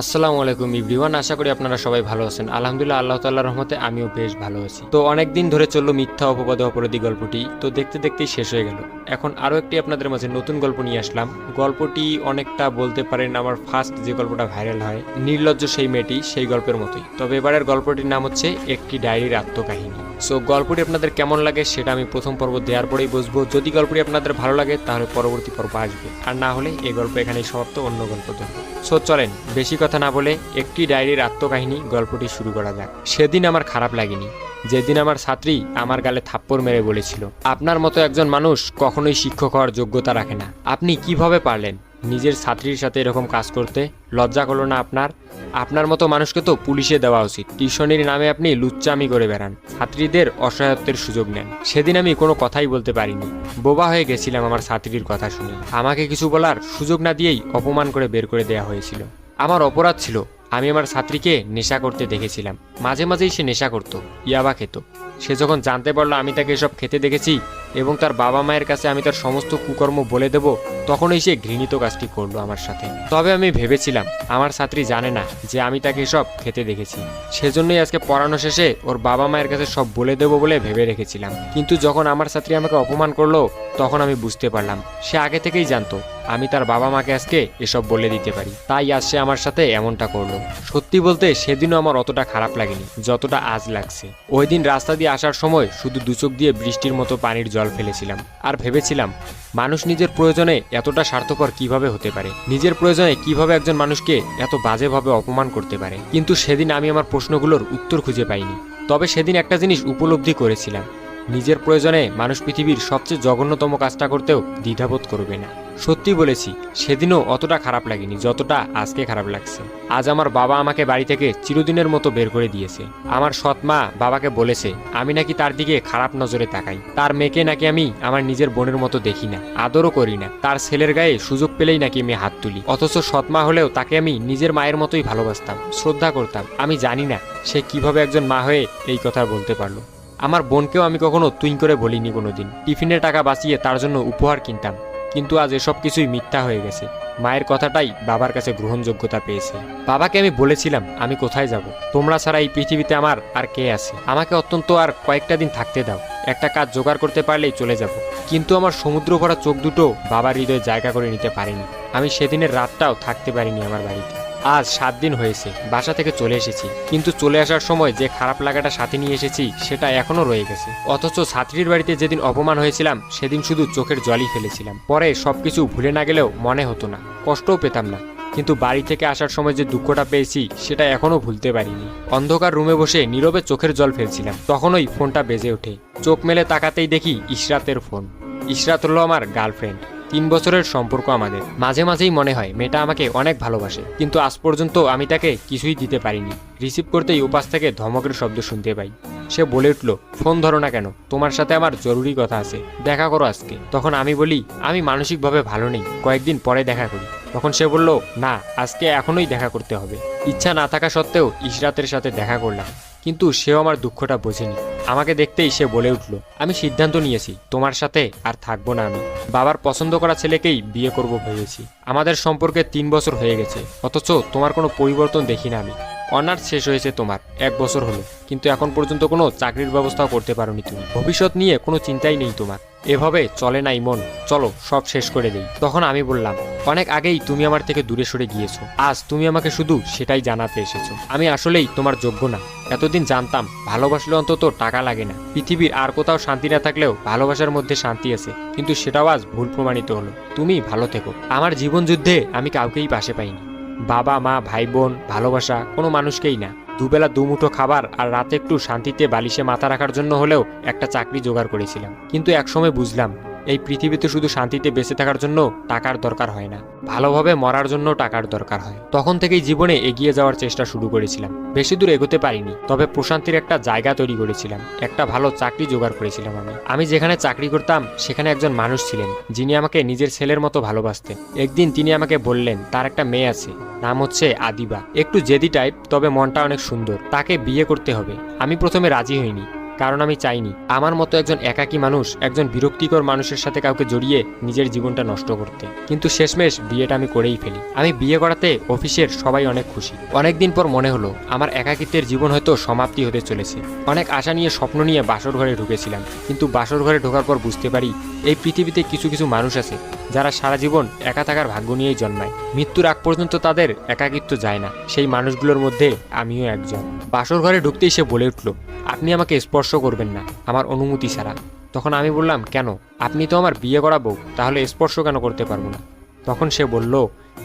আসসালামু আলাইকুম ইভরিওয়ান আশা করি আপনারা সবাই ভালো আছেন। আলহামদুলিল্লাহ, আল্লাহ তাল্লাহ রহমতে আমিও বেশ ভালো আছি। তো অনেকদিন ধরে চলল মিথ্যা অপবাদ অপরাধী গল্পটি, তো দেখতে দেখতেই শেষ হয়ে গেল। এখন আরও একটি আপনাদের মাঝে নতুন গল্প নিয়ে আসলাম। গল্পটি অনেকটা বলতে পারেন আমার ফার্স্ট যে গল্পটা ভাইরাল হয়, নির্লজ্জ সেই মেয়েটি সেই গল্পের মতোই। তবে এবারের গল্পটির নাম হচ্ছে একটি ডায়েরির আত্মকাহিনী। সো গল্পটি আপনাদের কেমন লাগে সেটা আমি প্রথম পর্ব দেওয়ার পরেই বুঝব। যদি গল্পটি আপনাদের ভালো লাগে, তাহলে পরবর্তী পর্ব আসবে। আর না হলে এই গল্প এখানেই সমাপ্ত, অন্য গল্প ধরবো সো চলেন, বেশি কথা না বলে একটি ডায়েরির আত্মকাহিনী গল্পটি শুরু করা যাক। সেদিন আমার খারাপ লাগেনি। যেদিন আমার ছাত্রী আমার গালে থাপ্পড় মেরে বলেছিল, আপনার মতো একজন মানুষ কখনোই শিক্ষক হওয়ার যোগ্যতা রাখে না। আপনি কীভাবে পারলেন? নিজের ছাত্রীর সাথে এরকম কাজ করতে লজ্জা করল না আপনার? আপনার মতো মানুষকে তো পুলিশে দেওয়া উচিত। টিউশনির নামে আপনি লুচ্চামি করে বেড়ান। ছাত্রীদের অসহায়ত্বের সুযোগ নেন। সেদিন আমি কোনো কথাই বলতে পারিনি। বোবা হয়ে গেছিলাম আমার ছাত্রীর কথা শুনে। আমাকে কিছু বলার সুযোগ না দিয়েই অপমান করে বের করে দেওয়া হয়েছিল। আমার অপরাধ ছিল, আমি আমার ছাত্রীকে নেশা করতে দেখেছিলাম। মাঝে মাঝেই সে নেশা করতো, ইয়াবা খেত। সে যখন জানতে পারল আমি তাকে এসব খেতে দেখেছি এবং তার বাবা মায়ের কাছে আমি তার সমস্ত কুকর্ম বলে দেব, তখনই সে ঘৃণিত কাজটি করল আমার সাথে। তবে আমি ভেবেছিলাম, আমার ছাত্রী জানে না যে আমি তাকে এসব খেতে দেখেছি। সেজন্যই আজকে পড়ানো শেষে ওর বাবা মায়ের কাছে সব বলে দেবো বলে ভেবে রেখেছিলাম। কিন্তু যখন আমার ছাত্রী আমাকে অপমান করল, তখন আমি বুঝতে পারলাম, সে আগে থেকেই জানতো, আমি তার বাবা মাকে আজকে এসব বলে দিতে পারি। তাই আজ সে আমার সাথে এমনটা করল। সত্যি বলতে, সেদিনও আমার অতটা খারাপ লাগেনি, যতটা আজ লাগছে। ওই দিন রাস্তা দিয়ে আসার সময় শুধু দুচোখ দিয়ে বৃষ্টির মতো পানির জল ফেলেছিলাম। আর ভেবেছিলাম, মানুষ নিজের প্রয়োজনে এতটা স্বার্থপর কীভাবে হতে পারে? নিজের প্রয়োজনে কীভাবে একজন মানুষকে এত বাজেভাবে অপমান করতে পারে? কিন্তু সেদিন আমি আমার প্রশ্নগুলোর উত্তর খুঁজে পাইনি। তবে সেদিন একটা জিনিস উপলব্ধি করেছিলাম। নিজের প্রয়োজনে মানুষ পৃথিবীর সবচেয়ে জঘন্যতম কাজটা করতেও দ্বিধাবোধ করবে না। সত্যি বলেছি, সেদিনও অতটা খারাপ লাগেনি, যতটা আজকে খারাপ লাগছে। আজ আমার বাবা আমাকে বাড়ি থেকে চিরদিনের মতো বের করে দিয়েছে। আমার সৎ মা বাবাকে বলেছে, আমি নাকি তার দিকে খারাপ নজরে তাকাই। তার মেয়েকে নাকি আমি আমার নিজের বোনের মতো দেখি না, আদরও করি না। তার ছেলের গায়ে সুযোগ পেলেই নাকি আমি হাত তুলি। অথচ সৎ মা হলেও তাকে আমি নিজের মায়ের মতোই ভালোবাসতাম, শ্রদ্ধা করতাম। আমি জানি না সে কীভাবে একজন মা হয়ে এই কথা বলতে পারল। আমার বোনকেও আমি কখনো তুই করে বলিনি কোনোদিন। টিফিনের টাকা বাঁচিয়ে তার জন্য উপহার কিনতাম। কিন্তু আজ এসব কিছুই মিথ্যা হয়ে গেছে। মায়ের কথাটাই বাবার কাছে গ্রহণযোগ্যতা পেয়েছে। বাবাকে আমি বলেছিলাম, আমি কোথায় যাব? তোমরা ছাড়া এই পৃথিবীতে আমার আর কে আছে? আমাকে অত্যন্ত আর কয়েকটা দিন থাকতে দাও। একটা কাজ জোগাড় করতে পারলেই চলে যাব। কিন্তু আমার সমুদ্র ভরা চোখ দুটো বাবার হৃদয়ে জায়গা করে নিতে পারিনি। আমি সেদিনের রাতটাও থাকতে পারিনি আমার বাড়িতে। আজ সাত দিন হয়েছে, বাসা থেকে চলে এসেছি। কিন্তু চলে আসার সময় যে খারাপ লাগাটা সাথে নিয়ে এসেছি, সেটা এখনও রয়ে গেছে। অথচ ছাত্রীর বাড়িতে যেদিন অপমান হয়েছিলাম, সেদিন শুধু চোখের জলই ফেলেছিলাম। পরে সবকিছু ভুলে না গেলেও মনে হতো না, কষ্টও পেতাম না। কিন্তু বাড়ি থেকে আসার সময় যে দুঃখটা পেয়েছি, সেটা এখনও ভুলতে পারিনি। অন্ধকার রুমে বসে নীরবে চোখের জল ফেলছিলাম। তখনই ফোনটা বেজে ওঠে। চোখ মেলে তাকাতেই দেখি ইশরাতের ফোন। ইশরাত হলো আমার গার্লফ্রেন্ড। তিন বছরের সম্পর্ক আমাদের। মাঝে মাঝেই মনে হয়, মেয়েটা আমাকে অনেক ভালোবাসে, কিন্তু আজ পর্যন্ত আমি তাকে কিছুই দিতে পারিনি। রিসিভ করতেই উপাস থেকে ধমকের শব্দ শুনতে পাই। সে বলে উঠল, ফোন ধরো না কেন, তোমার সাথে আমার জরুরি কথা আছে, দেখা করো আজকে। তখন আমি বলি, আমি মানসিকভাবে ভালো নেই, কয়েকদিন পরে দেখা করি। তখন সে বলল, না, আজকে এখনোই দেখা করতে হবে। ইচ্ছা না থাকা সত্ত্বেও ইশরাতের সাথে দেখা করলাম। কিন্তু সেও আমার দুঃখটা বোঝেনি। আমাকে দেখতেই সে বলে উঠল, আমি সিদ্ধান্ত নিয়েছি, তোমার সাথে আর থাকব না আমি। বাবার পছন্দ করা ছেলেকেই বিয়ে করব ভেবেছি। আমাদের সম্পর্কে তিন বছর হয়ে গেছে, অথচ তোমার কোনো পরিবর্তন দেখি না আমি। অনার্স শেষ হয়েছে তোমার, এক বছর হলো। কিন্তু এখন পর্যন্ত কোনো চাকরির ব্যবস্থাও করতে পারোনি তুমি। ভবিষ্যৎ নিয়ে কোনো চিন্তাই নেই তোমার। এভাবে চলে নাই মন। চলো, সব শেষ করে দেই। তখন আমি বললাম অনেক আগেই তুমি আমার থেকে দূরে সরে গিয়েছো। আজ তুমি আমাকে শুধু সেটাই জানাতে এসেছ। আমি আসলেই তোমার যোগ্য না। এতদিন জানতাম, ভালোবাসলে অন্তত টাকা লাগে না। পৃথিবীর আর কোথাও শান্তি না থাকলেও ভালোবাসার মধ্যে শান্তি আছে। কিন্তু সেটাও আজ ভুল প্রমাণিত হলো। তুমি ভালো থেকো। আমার জীবন যুদ্ধে আমি কাউকেই পাশে পাইনি। বাবা, মা, ভাই, বোন, ভালোবাসা কোনো মানুষকেই না। দুবেলা দুমুঠো খাবার আর রাতে একটু শান্তিতে বালিশে মাথা রাখার জন্য হলেও একটা চাকরি জোগাড় করেছিলাম। কিন্তু একসময় বুঝলাম এই পৃথিবীতে শুধু শান্তিতে বেঁচে থাকার জন্য টাকার দরকার হয় না। ভালোভাবে মরার জন্য টাকার দরকার হয়। তখন থেকেই জীবনে এগিয়ে যাওয়ার চেষ্টা শুরু করেছিলাম। বেশি দূর এগোতে পারিনি, তবে প্রশান্তির একটা জায়গা তৈরি করেছিলাম। একটা ভালো চাকরি জোগাড় করেছিলাম আমি। আমি যেখানে চাকরি করতাম, সেখানে একজন মানুষ ছিলেন, যিনি আমাকে নিজের ছেলের মতো ভালোবাসতেন। একদিন তিনি আমাকে বললেন, তার একটা মেয়ে আছে, নাম হচ্ছে আদিবা। একটু জেদি টাইপ তবে মনটা অনেক সুন্দর। তাকে বিয়ে করতে হবে। আমি প্রথমে রাজি হইনি। কারণ আমি চাইনি। আমার মতো একজন একাকী মানুষ, একজন বিরক্তিকর মানুষের সাথে কাউকে জড়িয়ে নিজের জীবনটা নষ্ট করতে। কিন্তু শেষমেশ বিয়েটা আমি করেই ফেলি। আমি বিয়ে করাতে অফিসের সবাই অনেক খুশি। অনেকদিন পর মনে হলো, আমার একাকিত্বের জীবন হয়তো সমাপ্তি হতে চলেছে। অনেক আশা নিয়ে, স্বপ্ন নিয়ে বাসর ঘরে ঢুকেছিলাম। কিন্তু বাসর ঘরে ঢোকার পর বুঝতে পারি, এই পৃথিবীতে কিছু কিছু মানুষ আছে যারা সারা জীবন একা থাকার ভাগ্য নিয়েই জন্মায়। মৃত্যুর আগ পর্যন্ত তাদের একাকিত্ব যায় না। সেই মানুষগুলোর মধ্যে আমিও একজন। বাসর ঘরে ঢুকতেই সে বলে উঠল, আপনি আমাকে স্পর্শ করবেন না, আমার অনুমতি ছাড়া। তখন আমি বললাম, কেন? আপনি তো আমার বিয়ে করাবো তাহলে স্পর্শ কেন করতে পারব না? তখন সে বলল,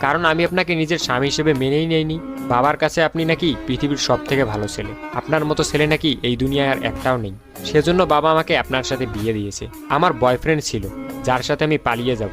কারণ আমি আপনাকে নিজের স্বামী হিসেবে মেনেই নেইনি। বাবার কাছে আপনি নাকি পৃথিবীর সব থেকে ভালো ছেলে। আপনার মতো ছেলে নাকি এই দুনিয়ায় আর একটাও নেই। সেজন্য বাবা আমাকে আপনার সাথে বিয়ে দিয়েছে। আমার বয়ফ্রেন্ড ছিল, যার সাথে আমি পালিয়ে যাব।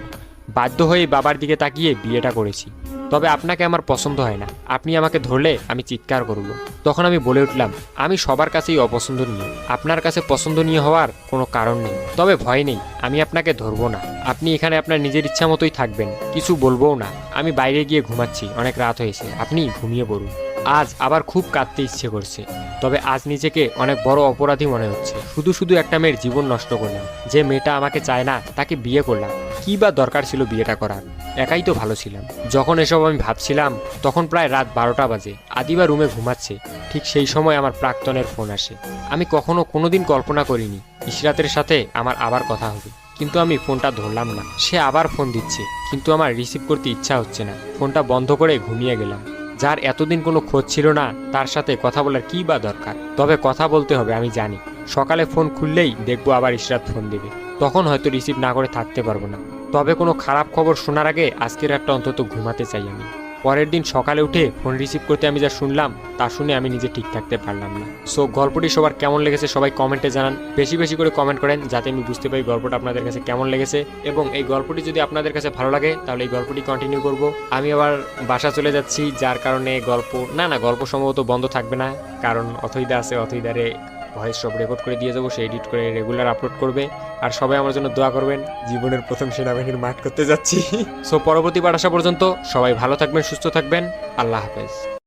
বাধ্য হয়ে বাবার দিকে তাকিয়ে বিয়েটা করেছি। তবে আপনাকে আমার পছন্দ হয় না। আপনি আমাকে ধরলে আমি চিৎকার করব। তখন আমি বলে উঠলাম, আমি সবার কাছেই অপছন্দ অপছন্দনীয়। আপনার কাছে পছন্দ নিয়ে হওয়ার কোনো কারণ নেই। তবে ভয় নেই, আমি আপনাকে ধরবো না। আপনি এখানে আপনার নিজের ইচ্ছা মতোই থাকবেন। কিছু বলবোও না। আমি বাইরে গিয়ে ঘুমাচ্ছি। অনেক রাত হয়েছে। আপনি ঘুমিয়ে পড়ুন। আজ আবার খুব কাঁদতে ইচ্ছে করছে। তবে আজ নিজেকে অনেক বড় অপরাধী মনে হচ্ছে। শুধু শুধু একটা মেয়ের জীবন নষ্ট করলাম। যে মেয়েটা আমাকে চায় না, তাকে বিয়ে করলাম। কি বা দরকার ছিল বিয়েটা করার? একাই তো ভালো ছিলাম। যখন এসব আমি ভাবছিলাম, তখন প্রায় রাত বারোটা বাজে। আদিবা রুমে ঘুমাচ্ছে। ঠিক সেই সময় আমার প্রাক্তনের ফোন আসে। আমি কখনো কোনোদিন কল্পনা করিনি, ইশরাতের সাথে আমার আবার কথা হবে। কিন্তু আমি ফোনটা ধরলাম না। সে আবার ফোন দিচ্ছে। কিন্তু আমার রিসিভ করতে ইচ্ছা হচ্ছে না। ফোনটা বন্ধ করে ঘুমিয়ে গেলাম। যার এতদিন কোনো খোঁজ ছিল না, তার সাথে কথা বলার কী বা দরকার? তবে কথা বলতে হবে, আমি জানি। সকালে ফোন খুললেই দেখব আবার ইশরাত ফোন দেবে। তখন হয়তো রিসিভ না করে থাকতে পারব না। তবে কোনো খারাপ খবর শোনার আগে আজকের একটা অন্তত ঘুমাতে চাই আমি। পরের দিন সকালে উঠে ফোন রিসিভ করতে আমি যা শুনলাম, তা শুনে আমি নিজে ঠিক থাকতে পারলাম না। সো গল্পটি সবার কেমন লেগেছে সবাই কমেন্টে জানান। বেশি বেশি করে কমেন্ট করেন, যাতে আমি বুঝতে পারি গল্পটা আপনাদের কাছে কেমন লেগেছে। এবং এই গল্পটি যদি আপনাদের কাছে ভালো লাগে, তাহলে এই গল্পটি কন্টিনিউ করব। আমি আবার বাসা চলে যাচ্ছি, যার কারণে গল্প না না, গল্প সম্ভবত বন্ধ থাকবে না। কারণ অথইদা আছে অথইদারে ভয়েস সব রেকর্ড করে দিয়ে যাব সে এডিট করে রেগুলার আপলোড করবে। আর সবাই আমার জন্য দোয়া করবেন। জীবনের প্রথম সেনাবাহিনীর মাঠ করতে যাচ্ছি। সো পরবর্তী বার আসা পর্যন্ত সবাই ভালো থাকবেন সুস্থ থাকবেন। আল্লাহ হাফেজ।